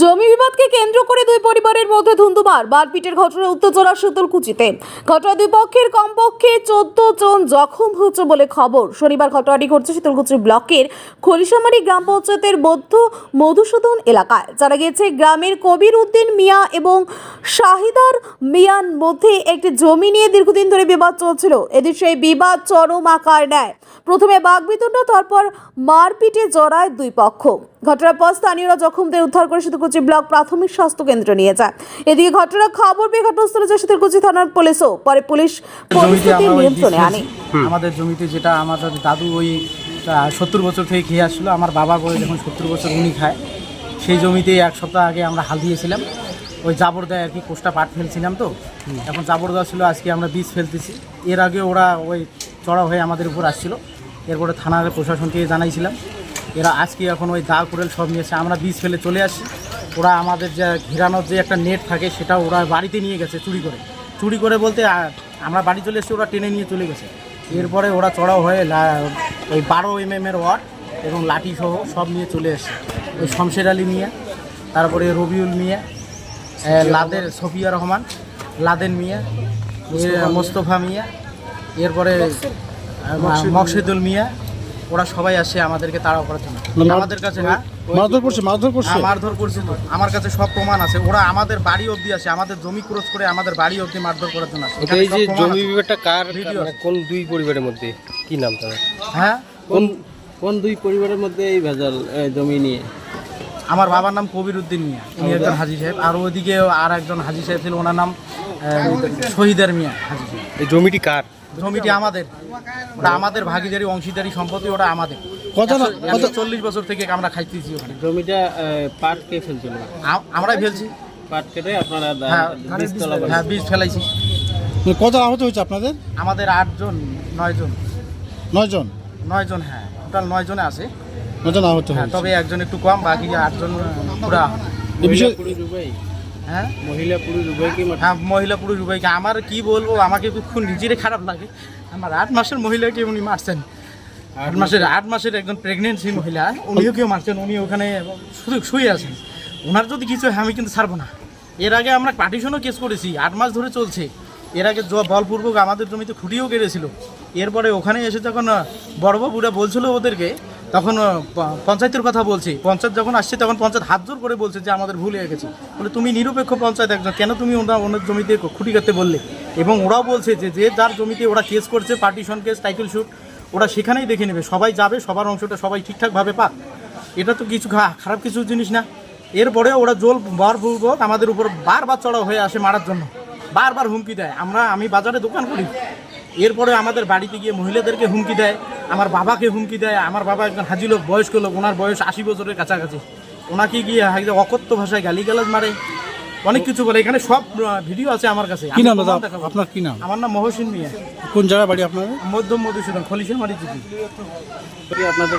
জমি বিবাদকে কেন্দ্র করে দুই পরিবারের মধ্যে ধুন্ধুমার। মারপিটের ঘটনা উত্তেজনা শীতলকুচিতে ঘটনা দুই পক্ষের কমপক্ষে চোদ্দ জন জখম হয়েছে বলে খবর। শনিবার ঘটনাটি ঘটছে শীতলকুচি ব্লকের খলিশামারি গ্রাম পঞ্চায়েতের মধ্য মধুসূদন এলাকায়। জানা গিয়েছে, গ্রামের কবির উদ্দিন মিয়া এবং শাহিদার মিয়ার মধ্যে একটি জমি নিয়ে দীর্ঘদিন ধরে বিবাদ চলছিল। এদিন সেই বিবাদ চরম আকার নেয়। প্রথমে বাগবিতণ্ড তারপর মারপিটে জড়ায় দুই পক্ষ। ঘটনার পর স্থানীয়রা জখমদের উদ্ধার করে শীতলকুচি ব্লক প্রাথমিক স্বাস্থ্য কেন্দ্র নিয়ে যায়। এদিকে ঘটনার খবর পেয়ে ঘটনাস্থলে যায় শীতলকুচি থানার পুলিশও। পরে পুলিশ জমিতে পরিস্থিতি নিয়ন্ত্রণে আনে। আমাদের জমিতে যেটা আমাদের দাদু ওই সত্তর বছর থেকে খেয়ে আসছিল। আমার বাবা করে যখন সত্তর বছর উনি খায় সেই জমিতে এক সপ্তাহ আগে আমরা হাল দিয়েছিলাম। ওই জাবর দেয় আর কি কোষ্টা পাট ফেলছিলাম তো। এখন জাবর দেওয়া ছিল আজকে আমরা বীজ ফেলতেছি। এর আগে ওরা ওই চড়া হয়ে আমাদের উপর আসছিল। এরপরে থানার প্রশাসনকে জানাইছিলাম। এরা আজকে এখন ওই দা কুড়েল সব নিয়ে এসে আমরা বীজ ফেলে চলে আসি। ওরা আমাদের যে ঘেরানোর যে একটা নেট থাকে, সেটা ওরা বাড়িতে নিয়ে গেছে চুরি করে। চুরি করে বলতে আমরা বাড়ি চলে এসেছি, ওরা টেনে নিয়ে চলে গেছে। এরপরে ওরা চড়াও হয়ে ওই বারো এম এম এর ওয়াট এবং লাঠি সহ সব নিয়ে চলে এসে ওই শমশের আলী মিয়া তারপরে রবিউল মিয়া লাদের সফিয়া রহমান, লাদেন মিয়া মোস্তফা মিয়া, এরপরে মকসিদুল মিয়া ওরা সবাই আসে আমাদেরকে তাড়াও করার জন্য। আমাদের কাছে হ্যাঁ? মারধর করছে মারধর করছে। হ্যাঁ, মারধর করছে তো। আমার কাছে সব প্রমাণ আছে। ওরা আমাদের বাড়ি অবধি আসে আমাদের জমি ক্রস করে আমাদের বাড়ি অবধি মারধর করার জন্য আসে। এই যে জমি বিবাদটা কার মানে কোন দুই পরিবারের মধ্যে? কি নাম তাদের? হ্যাঁ? কোন কোন দুই পরিবারের মধ্যে এই ভেজাল জমি নিয়ে? আমার বাবার নাম কবির উদ্দিন মিয়া উনি একজন হাজি সাহেব। আর ওইদিকে আর একজন হাজি সাহেব ছিল ওনার নাম শহীদের মিয়া হাজি সাহেব। এই জমিটি কার? জমিটি আমাদের। ওটা আমাদের ভাগিদারি অংশীদারি সম্পত্তি ওটা আমাদের। কত না- চল্লিশ বছর থেকে আমরা খাইতেছি ওখানে। জমিটা পাট কে ফেলছিল? আমরাই ফেলছি। পাট কেটে আপনারা হ্যাঁ। হ্যাঁ বীজ ফেলাইছি। মানে কত আহত হয়েছে আপনাদের? আমাদের আটজন নয়জন। নয়জন? নয়জন হ্যাঁ। টোটাল নয় জনে আছে। নয়জন আহত হ্যাঁ তবে একজন একটু কম বাকি আটজন পুরা বিষয়ে হ্যাঁ? মহিলা পুরুষ উভয়কে হ্যাঁ মহিলা পুরুষ উভয়কে আমার কি বলব? আমাকে খুব নিজেরই খারাপ লাগে। আমার আট মাসের মহিলাকে উনি মারছেন। আট মাসের আট মাসের একজন প্রেগনেন্সি মহিলা উনিও কেউ মারছেন উনি ওখানে শুধু শুয়ে আছেন। ওনার যদি কিছু হয় আমি কিন্তু ছাড়বো না। এর আগে আমরা পার্টিশনও কেস করেছি আট মাস ধরে চলছে। এর আগে বলপূর্বক আমাদের জমিতে খুঁটিও কেড়েছিল এরপরে ওখানে এসে যখন বড়বাবুরা বলছিল ওদেরকে তখন পঞ্চায়েতের কথা বলছি। পঞ্চায়েত যখন আসছে, তখন পঞ্চায়েত হাত জোর করে বলছে যে আমাদের ভুল হয়ে গেছে। বলে, তুমি নিরপেক্ষ পঞ্চায়েত একজন। কেন তুমি ওনার ওনার জমিতে খুঁটি কাটতে বললে? এবং ওরাও বলছে যে যে যার জমিতে ওরা কেস করছে, পার্টিশন কেস, টাইটেল শুট, ওরা সেখানেই দেখে নেবে। সবাই যাবে, সবার অংশটা সবাই ঠিকঠাকভাবে পাক। এটা তো কিছু খারাপ কিছু জিনিস না। এরপরে ওরা জোল বরপূর্বক আমাদের উপর বারবার চড়াও হয়ে আসে মারার জন্য। বারবার হুমকি দেয়। আমরা আমি বাজারে দোকান করি। এরপরে আমাদের বাড়িতে গিয়ে মহিলাদেরকে হুমকি দেয় আমার বাবাকে হুমকি দেয় আমার বাবা একজন হাজি লোক বয়স্ক লোক ওনার বয়স আশি বছরের কাছাকাছি। ওনাকে গিয়ে একদম অকথ্য ভাষায় গালিগালাজ মারে অনেক কিছু বলে। এখানে সব ভিডিও আছে আমার কাছে। কি নাম। আপনার কি নাম? আমার নাম মহসিন মিয়া। কোন জায়গায় বাড়ি আপনার মধ্যম মধুসূদন খলিশা মারি আপনাদের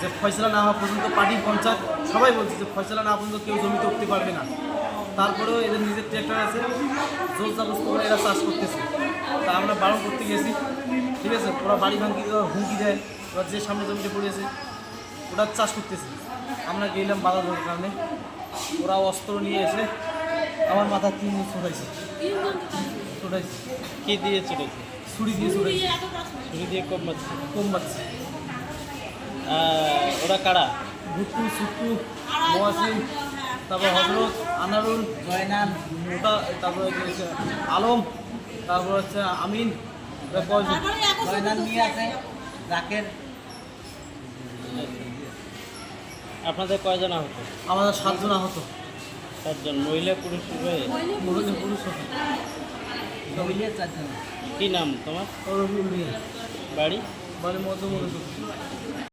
যে ফয়সলা না হওয়া পর্যন্ত পার্টি পঞ্চায়েত, সবাই বলছে যে ফয়সলা না পর্যন্ত কেউ জমিতে উঠতে পারবে না। তারপরেও এদের নিজের ট্র্যাক্টর আছে জোর জাবস্ত করে এরা চাষ করতেছে। তা আমরা বারণ করতে গেছি, ঠিক আছে? ওরা বাড়ি দেওয়া হুমকি দেয় ওরা যে সামনে জমিতে পড়েছে ওরা চাষ করতেছে। আমরা গেলাম বাধা দেওয়ার কারণে। ওরা অস্ত্র নিয়ে এসে আমার মাথা তিন দিন ছোটাইছে। ছোটাইছে। কে দিয়ে ছিল ছুরি দিয়ে ছোটাইছে। ছুরি দিয়ে কম মারছে কম মারছে ওরা কারা? ভুট্টু সুট্টু মহাসিন তারপর হজরত আনারুল জয়নাল মোটা তারপরে হচ্ছে আলম তারপর হচ্ছে আমিন জয়নাল নিয়ে আছে রাকের। আপনাদের কয়জন আহত? আমাদের সাতজন আহত। সাতজন মহিলা পুরুষ উভয়ে? মহিলা পুরুষ চারজন। কি নাম তোমার? বাড়ি? বাড়ির মধ্যে মনে